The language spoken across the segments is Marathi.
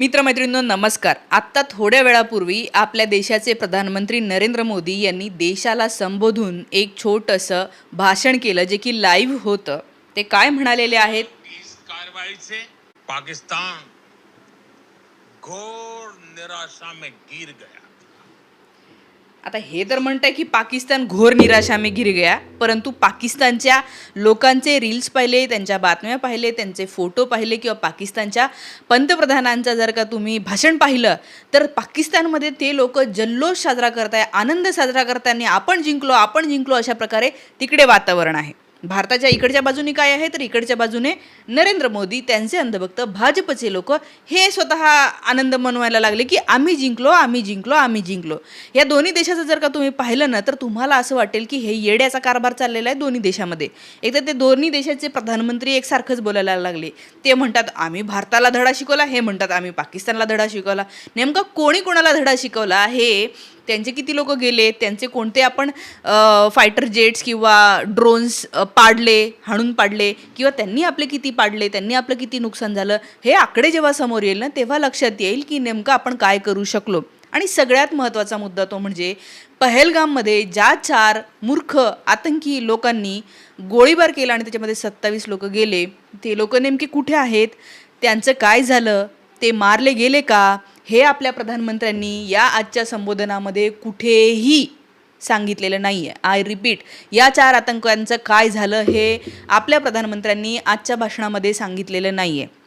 मित्रमैत्रिणींनो नमस्कार. आत्ता थोड्या वेळापूर्वी आपल्या देशाचे प्रधानमंत्री नरेंद्र मोदी यांनी देशाला संबोधून एक छोटंसं भाषण केलं जे की लाईव्ह होतं. ते काय म्हणालेले आहेत? कारवाईचे पाकिस्तान घोर निराशा में गिर गया। आता हे तर म्हणतंय की पाकिस्तान घोर निराशा मी गिर गया परंतु पाकिस्तानच्या लोकांचे रील्स पाहिले त्यांच्या बातम्या पाहिले त्यांचे फोटो पाहिले किंवा पाकिस्तानच्या पंतप्रधानांचा जर का तुम्ही भाषण पाहिलं तर पाकिस्तानमध्ये ते लोक जल्लोष साजरा करताय आनंद साजरा करताना आपण जिंकलो आपण जिंकलो अशा प्रकारे तिकडे वातावरण आहे. भारताच्या इकडच्या बाजूने काय आहे तर इकडच्या बाजूने नरेंद्र मोदी त्यांचे अंधभक्त भाजपचे लोक हे स्वतः आनंद मनवायला लागले की आम्ही जिंकलो आम्ही जिंकलो आम्ही जिंकलो. या दोन्ही देशाचं जर का तुम्ही पाहिलं ना तर तुम्हाला असं वाटेल की हे येड्याचा कारभार चाललेला आहे दोन्ही देशामध्ये. एकदा ते दोन्ही देशाचे प्रधानमंत्री एकसारखंच बोलायला लागले. ते म्हणतात आम्ही भारताला धडा शिकवला हे म्हणतात आम्ही पाकिस्तानला धडा शिकवला. नेमका कोणी कोणाला धडा शिकवला हे त्यांचे किती लोक गेले त्यांचे कोणते आपण फायटर जेट्स किंवा ड्रोन्स पाडले हाणून पाडले किंवा त्यांनी आपले किती पाडले त्यांनी आपलं किती नुकसान झालं हे आकडे जेव्हा समोर येईल ना तेव्हा लक्षात येईल की नेमकं आपण काय करू शकलो. आणि सगळ्यात महत्त्वाचा मुद्दा तो म्हणजे पहलगाममध्ये ज्या चार मूर्ख आतंकी लोकांनी गोळीबार केला आणि त्याच्यामध्ये सत्तावीस लोक गेले ते लोक नेमके कुठे आहेत? त्यांचं काय झालं? ते मारले गेले का? हे आपल्या प्रधानमंत्र्यांनी या आजच्या संबोधनामध्ये कुठेही सांगितलेलं नाही आहे आय रिपीट या चार आतंकवाद्यांचं काय झालं हे आपल्या प्रधानमंत्र्यांनी आजच्या भाषणामध्ये सांगितलेलं नाही आहे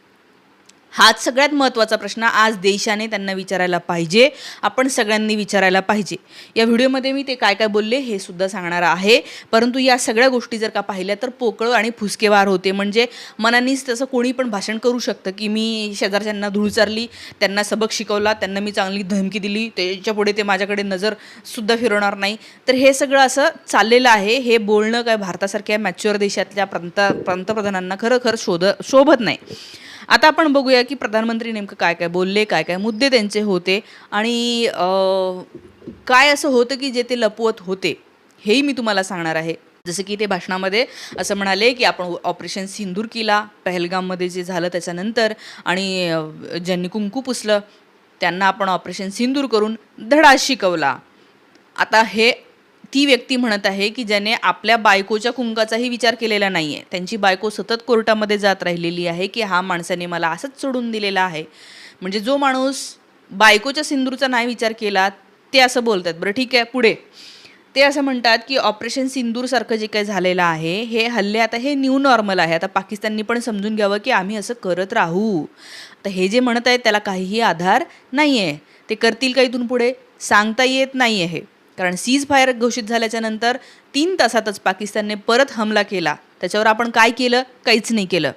हाच सगळ्यात महत्त्वाचा प्रश्न आज देशाने त्यांना विचारायला पाहिजे. आपण सगळ्यांनी विचारायला पाहिजे. या व्हिडिओमध्ये मी ते काय काय बोलले हे सुद्धा सांगणार आहे. परंतु या सगळ्या गोष्टी जर का पाहिल्या तर पोकळ आणि फुसकेवार होते. म्हणजे मनानेच तसं कोणी पण भाषण करू शकतं की मी शेजारच्यांना धुळचारली त्यांना सबक शिकवला त्यांना मी चांगली धमकी दिली त्याच्यापुढे ते माझ्याकडे नजरसुद्धा फिरवणार नाही. तर हे सगळं असं चाललेलं आहे. हे बोलणं काय भारतासारख्या मॅच्युअर देशातल्या पंत पंतप्रधानांना खरं खरं शोध शोभत नाही. आता आपण बघूया की प्रधानमंत्री नेमकं काय काय बोलले काय काय मुद्दे त्यांचे होते आणि काय असं होतं की जे ते लपवत होते हेही मी तुम्हाला सांगणार आहे. जसं की ते भाषणामध्ये असं म्हणाले की आपण ऑपरेशन सिंदूर केला पहलगाममध्ये जे झालं त्याच्यानंतर आणि ज्यांनी कुंकू पुसलं त्यांना आपण ऑपरेशन सिंदूर करून धडा शिकवला. आता हे ती व्यक्ती म्हणत आहे की ज्याने आपल्या बायकोच्या कुंकाचाही विचार केलेला नाही आहे त्यांची बायको सतत कोर्टामध्ये जात राहिलेली आहे की हा माणसाने मला असंच सोडून दिलेला आहे. म्हणजे जो माणूस बायकोच्या सिंदूरचा नाही विचार केला ते असं बोलतात. बरं ठीक आहे पुढे. ते असं म्हणतात की ऑपरेशन सिंदूरसारखं जे काही झालेलं आहे हे हल्ले आता हे न्यू नॉर्मल आहे. आता पाकिस्ताननी पण समजून घ्यावं की आम्ही असं करत राहू. तर हे जे म्हणत आहेत त्याला काहीही आधार नाही आहे ते करतील का इथून पुढे? सांगता येत नाही आहे कारण सीज फायर घोषित झाल्याच्यानंतर तीन तासातच पाकिस्तानने परत हमला केला. त्याच्यावर आपण काय केलं? काहीच नाही केलं.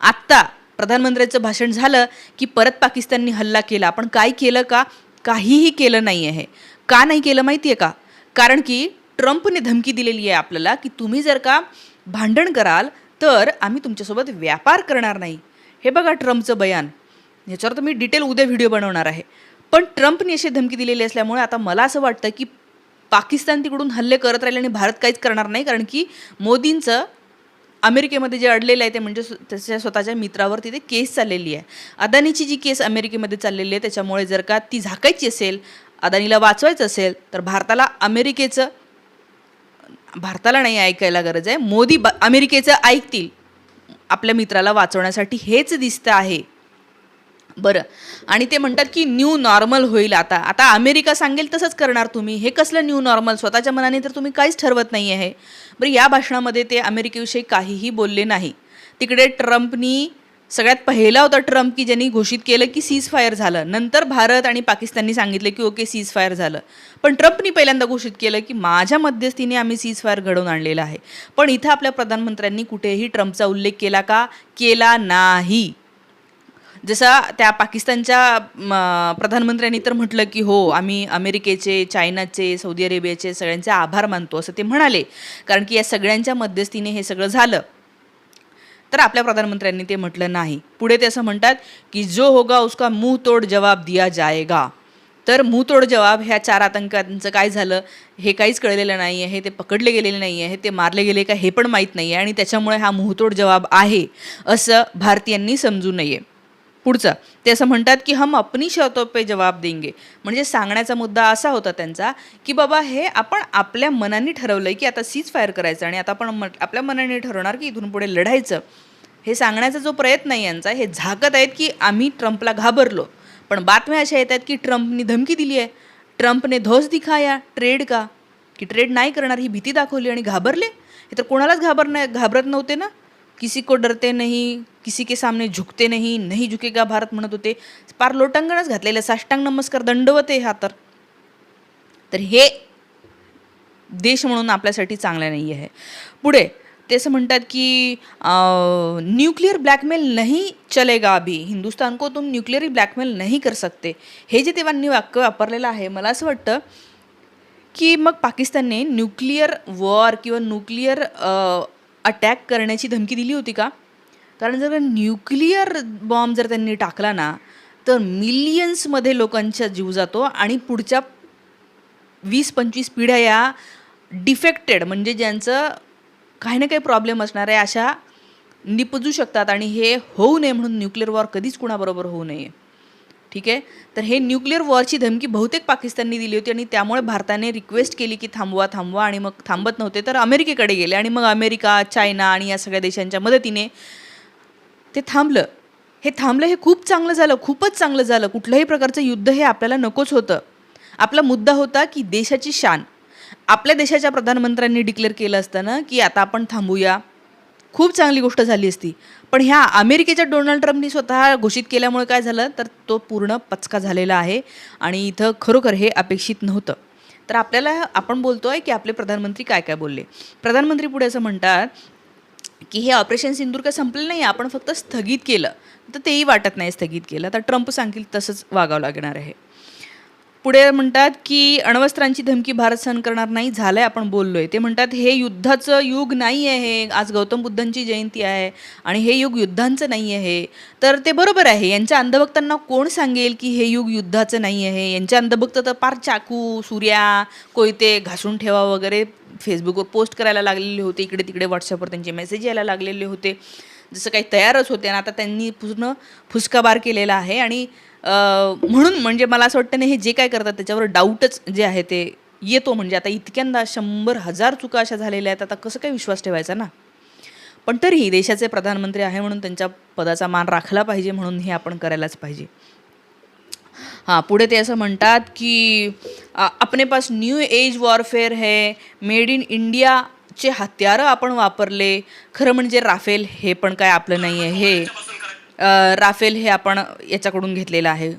आत्ता प्रधानमंत्र्यांचं भाषण झालं की परत पाकिस्तानने हल्ला केला. आपण काय केलं का? काहीही केलं नाही आहे का नाही केलं माहिती आहे का? कारण की ट्रम्पने धमकी दिलेली आहे आपल्याला की तुम्ही जर का भांडण कराल तर आम्ही तुमच्यासोबत व्यापार करणार नाही. हे बघा ट्रम्पचं बयान. ह्याच्यावर तर मी डिटेल उद्या व्हिडिओ बनवणार आहे. पण ट्रम्पने अशी धमकी दिलेली असल्यामुळे आता मला असं वाटतं की पाकिस्तान तिकडून हल्ले करत राहिले आणि भारत काहीच करणार नाही कारण की मोदींचं अमेरिकेमध्ये जे अडलेलं आहे ते म्हणजे त्याच्या स्वतःच्या मित्रावर तिथे केस चाललेली आहे. अदानीची जी केस अमेरिकेमध्ये चाललेली आहे त्याच्यामुळे जर का ती झाकायची असेल अदानीला वाचवायचं असेल तर भारताला अमेरिकेचं भारताला नाही ऐकायला गरज आहे. मोदी ब- अमेरिकेचं ऐकतील. आपल्या मित्राला वाचवण्यासाठी हेच दिसतं आहे. बरं. आणि ते म्हणतात की न्यू नॉर्मल होईल आता. आता अमेरिका सांगेल तसंच करणार तुम्ही. हे कसलं न्यू नॉर्मल स्वतःच्या मनाने तर तुम्ही काहीच ठरवत नाही आहे बरं या भाषणामध्ये ते अमेरिकेविषयी काहीही बोलले नाही. तिकडे ट्रम्पनी सगळ्यात पहिला होता ट्रम्प की ज्यांनी घोषित केलं की सीज फायर झालं. नंतर भारत आणि पाकिस्ताननी सांगितलं की ओके सीज फायर झालं. पण ट्रम्पनी पहिल्यांदा घोषित केलं की माझ्या मध्यस्थीने आम्ही सीज फायर घडवून आणलेलं आहे. पण इथं आपल्या प्रधानमंत्र्यांनी कुठेही ट्रम्पचा उल्लेख केला का? केला नाही. जसा त्या पाकिस्तानच्या प्रधानमंत्र्यांनी तर म्हटलं की हो आम्ही अमेरिकेचे चायनाचे सौदी अरेबियाचे सगळ्यांचे आभार मानतो असं ते म्हणाले. कारण की या सगळ्यांच्या मध्यस्थीने हे सगळं झालं. तर आपल्या प्रधानमंत्र्यांनी ते म्हटलं नाही. पुढे ते असं म्हणतात की जो होगा उसका मुंह तोड जवाब दिया जाएगा. तर मुंहतोड जवाब ह्या चार आतंकांचं काय झालं? हे काहीच कळलेलं नाही आहे ते पकडले गेलेले नाही आहे ते मारले गेले का हे पण माहीत नाही आहे आणि त्याच्यामुळे हा मुंहतोड जवाब आहे असं भारतीयांनी समजू नये. पुढचं. ते असं म्हणतात की हम अपनी शर्तों पे जवाब देंगे. म्हणजे सांगण्याचा मुद्दा असा होता त्यांचा की बाबा हे आपण आपल्या मनाने ठरवलं आहे की आता सीज फायर करायचं आणि आता आपण म आपल्या मनाने ठरवणार की इथून पुढे लढायचं. हे सांगण्याचा जो प्रयत्न आहे यांचा हे झाकत आहेत की आम्ही ट्रम्पला घाबरलो. पण बातम्या अशा येत आहेत की ट्रम्पनी धमकी दिली आहे. ट्रम्पने धोस दिखाया ट्रेड का? की ट्रेड नाही करणार ही भीती दाखवली आणि घाबरले? हे तर कोणालाच घाबर घाबरत नव्हते ना? किसी को डरते नाही किसी के सामने झुकते नाही नाही झुकेगा भारत म्हणत होते. पार लोटांगणच घातलेलं साष्टांग नमस्कार दंडवत आहे हा तर. तर हे देश म्हणून आपल्यासाठी चांगला नाही आहे. पुढे ते असं म्हणतात की न्यूक्लिअर ब्लॅकमेल नाही चलेगा अभी. हिंदुस्तान को तुम न्यूक्लिअरी ब्लॅकमेल नाही कर सकते. हे जे तेव्हांनी वाक्य वापरलेलं आहे मला असं वाटतं की मग पाकिस्तानने न्यूक्लिअर वॉर किंवा न्यूक्लिअर अटॅक करण्याची धमकी दिली होती का? कारण जर न्यूक्लिअर बॉम्ब जर त्यांनी टाकला ना तर मिलियन्समध्ये लोकांचा जीव जातो आणि पुढच्या वीस पंचवीस पिढ्या या डिफेक्टेड म्हणजे ज्यांचं काही ना काही प्रॉब्लेम असणार आहे अशा निपजू शकतात आणि हे होऊ नये म्हणून न्यूक्लिअर वॉर कधीच कुणाबरोबर होऊ नये. ठीक आहे? तर हे न्यूक्लिअर वॉरची धमकी बहुतेक पाकिस्ताननी दिली होती आणि त्यामुळे भारताने रिक्वेस्ट केली की थांबवा थांबवा आणि मग थांबत नव्हते तर अमेरिकेकडे गेले आणि मग अमेरिका चायना आणि या सगळ्या देशांच्या मदतीने ते थांबलं. हे थांबलं हे खूप चांगलं झालं खूपच चांगलं झालं. कुठल्याही प्रकारचं युद्ध हे आपल्याला नकोच होतं. आपला मुद्दा होता की देशाची शान. आपल्या देशाच्या प्रधानमंत्र्यांनी डिक्लेअर केलं असतं ना की आता आपण थांबूया. खूप चांगली गोष्ट झाली असती. पण ह्या अमेरिकेच्या डोनाल्ड ट्रम्पनी स्वतः घोषित केल्यामुळे काय झालं? तर तो पूर्ण पचका झालेला आहे आणि इथं खरोखर हे अपेक्षित नव्हतं. तर आपल्याला आपण बोलतो आहे की आपले प्रधानमंत्री काय काय बोलले? प्रधानमंत्री पुढे असं म्हणतात की हे ऑपरेशन सिंदूर काय संपलं नाही आपण फक्त स्थगित केलं. तर तेही वाटत नाही स्थगित केलं. तर ट्रम्प सांगतील तसंच वागावं लागणार आहे. पुढे म्हणतात की अण्वस्त्रांची धमकी भारत सहन करणार नाही झालंय आपण बोललोय. ते म्हणतात हे युद्धाचं युग नाही आहे आज गौतम बुद्धांची जयंती आहे आणि हे युग युद्धांचं नाही आहे तर ते बरोबर आहे. यांच्या अंधभक्तांना कोण सांगेल की हे युग युद्धाचं नाही आहे यांच्या अंधभक्त तर पार चाकू सूर्या कोयते घासून ठेवा वगैरे. फेसबुकवर पोस्ट करायला लागलेले होते. इकडे तिकडे व्हॉट्सअपवर त्यांचे मेसेज यायला लागलेले होते. जसं काही तयारच होते आणि आता त्यांनी पूर्ण फुसकाबार केलेला आहे आणि म्हणून म्हणजे मला असं वाटतं नाही हे जे काय करतात त्याच्यावर डाऊटच जे आहे ते येतो. म्हणजे आता इतक्यांदा शंभर हजार चुका अशा झालेल्या आहेत आता कसं काय विश्वास ठेवायचा ना? पण तरीही देशाचे प्रधानमंत्री आहे म्हणून त्यांच्या पदाचा मान राखला पाहिजे म्हणून हे आपण करायलाच पाहिजे. हां पुढे ते असं म्हणतात की आपने पास न्यू एज वॉरफेअर है मेड इन इंडियाचे हत्यारं आपण वापरले. खरं म्हणजे राफेल हे पण काय आपलं नाही आहे हे राफेल हे आपण याच्याकडून घेतलेलं आहे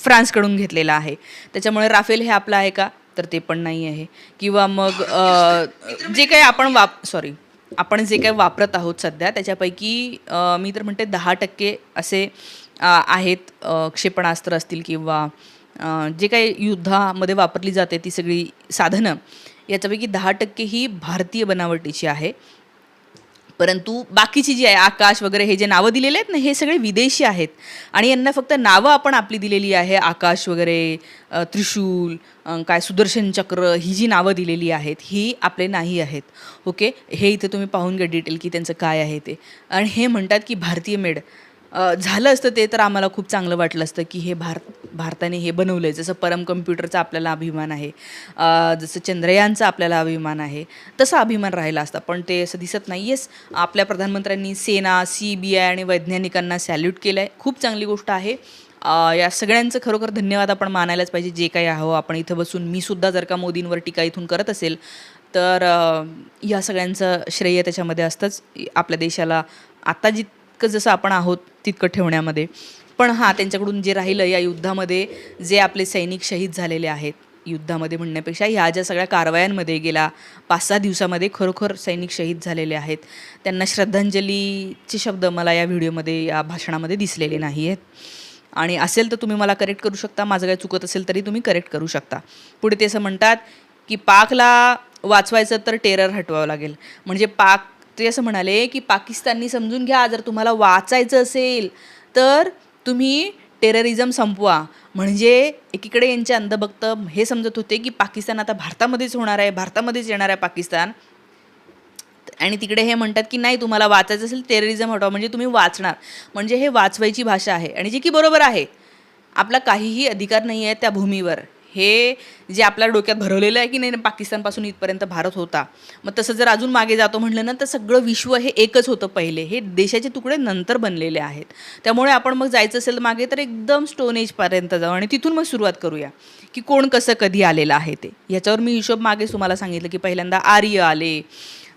फ्रान्सकडून घेतलेलं आहे. त्याच्यामुळे राफेल हे आपलं आहे का? तर ते पण नाही आहे. किंवा मग जे काही आपण वाप सॉरी आपण जे काही वापरत आहोत सध्या त्याच्यापैकी मी तर म्हणते दहा टक्के असे आहेत क्षेपणास्त्र असतील किंवा जे काही युद्धामध्ये वापरली जाते ती सगळी साधनं याच्यापैकी दहा टक्के ही भारतीय बनावटीची आहे. परंतु बाकीची जी आहे आकाश वगैरे हे जे नावं दिलेले आहेत ना हे सगळे विदेशी आहेत. आणि यांना फक्त नावं आपण आपली दिलेली आहे आकाश वगैरे त्रिशूल काय सुदर्शन चक्र ही जी नावं दिलेली आहेत ही आपले नाही आहेत. ओके? हे इथे तुम्ही पाहून घ्या डिटेल की त्यांचं काय आहे ते. आणि हे म्हणतात की भारतीय मेड झालं असतं ते तर आम्हाला खूप चांगलं वाटलं असतं की हे भारत भारताने हे बनवलं आहे जसं परम कम्प्युटरचा आपल्याला अभिमान आहे. जसं चंद्रयानचा आपल्याला अभिमान आहे. तसा अभिमान राहिला असता. पण ते असं दिसत नाही येस आपल्या प्रधानमंत्र्यांनी सेना सी बी आय आणि वैज्ञानिकांना सॅल्यूट केलं आहे खूप चांगली गोष्ट आहे. या सगळ्यांचं खरोखर धन्यवाद आपण मानायलाच पाहिजे. जे काही आहो आपण इथं बसून मी सुद्धा जर का मोदींवर टीका इथून करत असेल तर या सगळ्यांचं श्रेय त्याच्यामध्ये असतंच. आपल्या देशाला आता इतकं जसं आपण आहोत तितकं ठेवण्यामध्ये. पण हां त्यांच्याकडून जे राहिलं या युद्धामध्ये जे आपले सैनिक शहीद झालेले आहेत युद्धामध्ये म्हणण्यापेक्षा ह्या ज्या सगळ्या कारवायांमध्ये गेल्या पाच सहा दिवसामध्ये खरोखर सैनिक शहीद झालेले आहेत. त्यांना श्रद्धांजलीचे शब्द मला या व्हिडिओमध्ये या भाषणामध्ये दिसलेले नाही आहेत आणि असेल तर तुम्ही मला करेक्ट करू शकता माझं काही चुकत असेल तरी तुम्ही करेक्ट करू शकता. पुढे ते असं म्हणतात की पाकला वाचवायचं तर टेरर हटवावं लागेल. म्हणजे पाक ते असं म्हणाले की पाकिस्ताननी समजून घ्या जर तुम्हाला वाचायचं असेल तर तुम्ही टेररिझम संपवा. म्हणजे एकीकडे यांचे अंधभक्त हे समजत होते की पाकिस्तान आता भारतामध्येच होणार आहे भारतामध्येच येणार आहे पाकिस्तान. आणि तिकडे हे म्हणतात की नाही तुम्हाला वाचायचं असेल टेररिझम हटवा म्हणजे तुम्ही वाचणार. म्हणजे हे वाचवायची भाषा आहे. आणि जे की बरोबर आहे. आपला काहीही अधिकार नाही आहे त्या भूमीवर. हे जे आपल्या डोक्यात भरवलेलं आहे की नाही पाकिस्तानपासून इथपर्यंत भारत होता. मग तसं जर अजून मागे जातो म्हटलं ना तर सगळं विश्व हे एकच होतं पहिले. हे देशाचे तुकडे नंतर बनलेले आहेत. त्यामुळे आपण मग जायचं असेल मागे तर एकदम स्टोन एजपर्यंत जाऊ. आणि तिथून मग सुरुवात करूया की कोण कसं कधी आलेलं आहे ते. याच्यावर मी हिशोब मागे तुम्हाला सांगितलं की पहिल्यांदा आर्य आले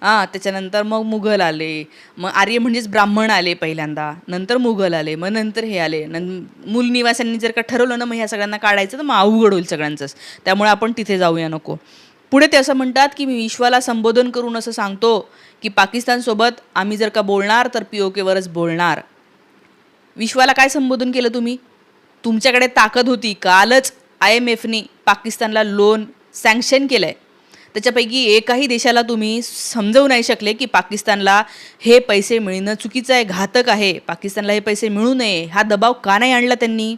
हां त्याच्यानंतर मग मुघल आले. मग आर्य म्हणजेच ब्राह्मण आले पहिल्यांदा. नंतर मुघल आले मग नंतर हे आले. नं मूलनिवासांनी जर का ठरवलं ना मग ह्या सगळ्यांना काढायचं तर मग अवघड होईल सगळ्यांचंच. त्यामुळे आपण तिथे जाऊया नको. पुढे ते असं म्हणतात की मी विश्वाला संबोधन करून असं सांगतो की पाकिस्तानसोबत आम्ही जर का बोलणार तर पी ओ केवरच बोलणार. विश्वाला काय संबोधन केलं तुम्ही? तुमच्याकडे ताकद होती कालच आय एम एफनी पाकिस्तानला लोन सँक्शन केलं आहे त्याच्यापैकी एकाही देशाला तुम्ही समजवू नाही शकले की पाकिस्तानला हे पैसे मिळणं चुकीचं आहे घातक आहे. पाकिस्तानला हे पैसे मिळू नये. हा दबाव का नाही आणला त्यांनी?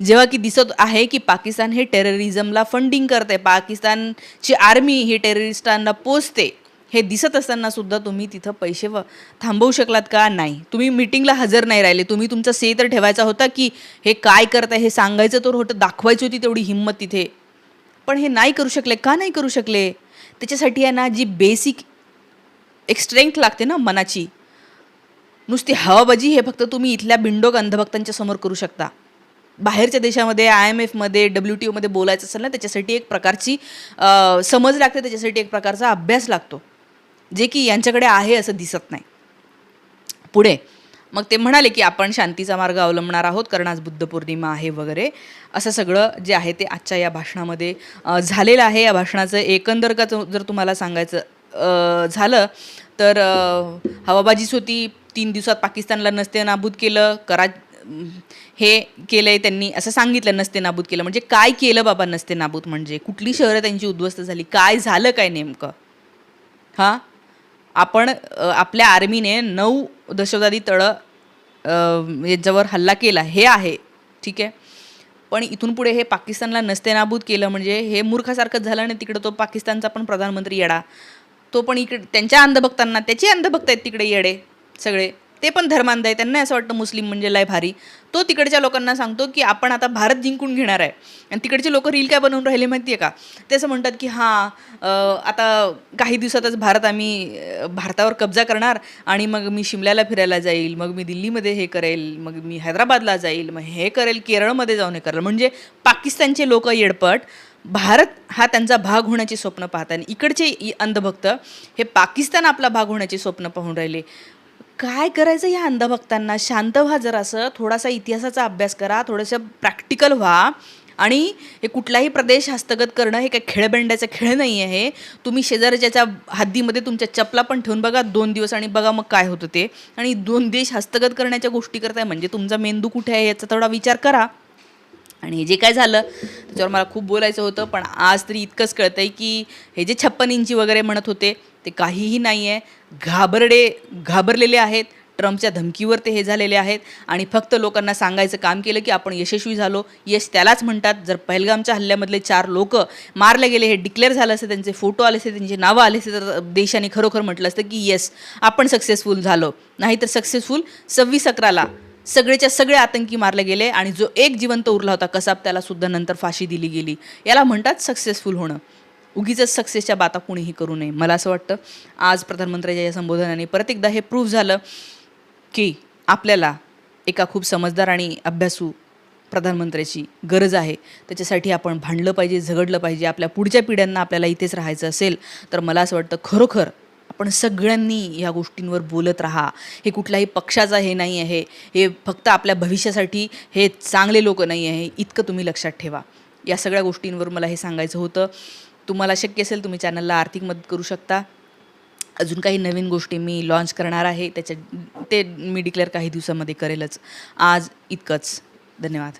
जेव्हा की दिसत आहे की पाकिस्तान हे टेररिझमला फंडिंग करते पाकिस्तानची आर्मी ही टेररिस्टांना पोचते हे दिसत असताना सुद्धा तुम्ही तिथं पैसे व थांबवू शकलात का? नाही. तुम्ही मिटिंगला हजर नाही राहिले. तुम्ही तुमचा से तर ठेवायचा होता की हे काय करताय हे सांगायचं तर होतं दाखवायची होती तेवढी हिंमत तिथे. पण हे नाही करू शकले का नाही करू शकले? त्याच्यासाठी आहे ना जी बेसिक एक स्ट्रेंथ लागते ना मनाची नुसती हवाबाजी हे फक्त तुम्ही इथल्या बिंडोक अंधभक्तांच्या समोर करू शकता. बाहेरच्या देशामध्ये आय एम एफमध्ये डब्ल्यू टी ओमध्ये बोलायचं असेल ना त्याच्यासाठी एक प्रकारची समज लागते त्याच्यासाठी एक प्रकारचा अभ्यास लागतो. जे की यांच्याकडे आहे असं दिसत नाही. पुढे मग ते म्हणाले की आपण शांतीचा मार्ग अवलंबणार आहोत कारण आज बुद्ध पौर्णिमा आहे वगैरे. असं सगळं जे आहे ते आजच्या या भाषणामध्ये झालेलं आहे. या भाषणाचं एकंदर का जर तुम्हाला सांगायचं झालं तर हवाबाजीच होती तीन दिवसात पाकिस्तानला नसते नाबूद केलं करा हे केलं आहे त्यांनी असं सांगितलं नसते नाबूद केलं. म्हणजे काय केलं बाबा नसते नाबूद? म्हणजे कुठली शहरं त्यांची उद्ध्वस्त झाली? काय झालं काय नेमकं? हां? आपण आपल्या आर्मीने नऊ दहशतवादी तळं यांच्यावर याच्यावर हल्ला केला. हे आहे. ठीक आहे? पण इथून पुढे हे पाकिस्तानला नसते नाबूद केलं म्हणजे हे मूर्खासारखंच झालं आणि तिकडं तो पाकिस्तानचा पण प्रधानमंत्री येडा तो पण इकडे त्यांच्या अंधभक्तांना त्याचे अंधभक्त आहेत तिकडे येडे सगळे. ते पण धर्मांध आहे. त्यांना असं वाटतं मुस्लिम म्हणजे लय भारी. तो तिकडच्या लोकांना सांगतो की आपण आता भारत जिंकून घेणार आहे. आणि तिकडचे लोक रील काय बनवून राहिले माहिती आहे का? ते असं म्हणतात की हां आता काही दिवसातच भारत आम्ही भारतावर कब्जा करणार आणि मग मी शिमल्याला फिरायला जाईल मग मी दिल्लीमध्ये हे करेल मग मी हैदराबादला जाईल मग हे करेल केरळमध्ये जाऊन हे करेल. म्हणजे पाकिस्तानचे लोक येडपट भारत हा त्यांचा भाग होण्याचे स्वप्न पाहतात. आणि इकडचे अंधभक्त हे पाकिस्तान आपला भाग होण्याचे स्वप्न पाहून राहिले. काय करायचं या अंधभक्तांना? शांत व्हा जरासं थोडासा इतिहासाचा अभ्यास करा. थोडंसं प्रॅक्टिकल व्हा. आणि हे कुठलाही प्रदेश हस्तगत करणं हे काही खेळबंड्याचा खेळ नाही आहे तुम्ही शेजारच्याच्या हद्दीमध्ये तुमच्या चपला पण ठेवून बघा दोन दिवस आणि बघा मग काय होतं ते. आणि दोन देश हस्तगत करण्याच्या गोष्टी करताय म्हणजे तुमचा मेंदू कुठे आहे याचा थोडा विचार करा. आणि हे जे काय झालं त्याच्यावर मला खूप बोलायचं होतं पण आज तरी इतकंच कळतं आहे की हे जे छप्पन इंची वगैरे म्हणत होते ते काहीही नाही आहे घाबरडे घाबरलेले आहेत. ट्रम्पच्या धमकीवर ते हे झालेले आहेत. आणि फक्त लोकांना सांगायचं काम केलं की आपण यशस्वी झालो. यश त्यालाच म्हणतात. जर पहलगामच्या हल्ल्यामधले चार लोक मारले गेले हे डिक्लेअर झालं असतं त्यांचे फोटो आले असते त्यांची नावं आले असते तर देशाने खरोखर म्हटलं असतं की येस आपण सक्सेसफुल झालो. नाहीतर सक्सेसफुल सव्वीस अकराला सगळेच्या सगळे आतंकी मारले गेले आणि जो एक जिवंत उरला होता कसाब त्याला सुद्धा नंतर फाशी दिली गेली. याला म्हणतात सक्सेसफुल होणं. उगीच सक्सेसच्या बाता कुणीही करू नये. मला असं वाटतं आज प्रधानमंत्र्यांच्या या संबोधनाने परत एकदा हे प्रूव्ह झालं की आपल्याला एका खूप समजदार आणि अभ्यासू प्रधानमंत्र्याची गरज आहे. त्याच्यासाठी आपण भांडलं पाहिजे झगडलं पाहिजे. आपल्या पुढच्या पिढ्यांना आपल्याला इथेच राहायचं असेल तर मला असं वाटतं खरोखर आपण सगळ्यांनी ह्या गोष्टींवर बोलत राहा. हे कुठल्याही पक्षाचा हे नाही आहे. हे फक्त आपल्या भविष्यासाठी हे चांगले लोक नाही आहे. इतकं तुम्ही लक्षात ठेवा. या सगळ्या गोष्टींवर मला हे सांगायचं होतं. तुम्हाला शक्य असेल तुम्ही चॅनलला आर्थिक मदत करू शकता. अजून काही नवीन गोष्टी मी लॉन्च करणार आहे. त्याच्या ते मी डिक्लेअर काही दिवसामध्ये करेलच. आज इतकंच. धन्यवाद.